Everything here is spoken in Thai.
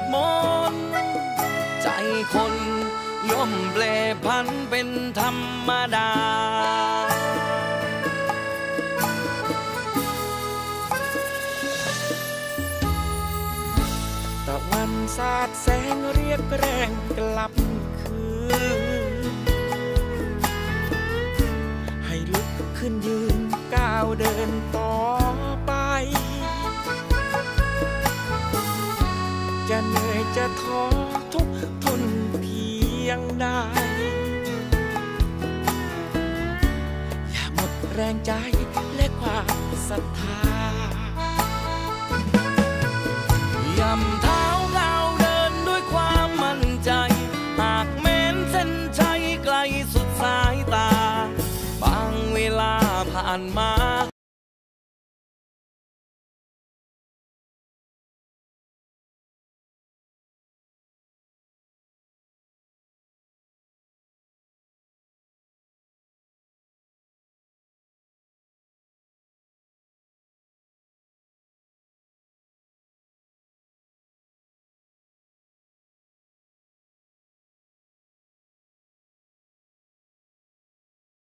ดมนใจคนย่อมเปลพันเป็นธรรมดา ตะวันสาดแสงเรียกแรงกลับคืน ให้ลุกขึ้นยืนก้าวเดินต่อ จะเหนื่อยจะท้อทุกทนเพียงใดอย่าหมดแรงใจและความศรัทธายำเท้าเราเดินด้วยความมั่นใจ หากเม้นเส้นชัยไกลสุดสายตา บางเวลาผ่านมา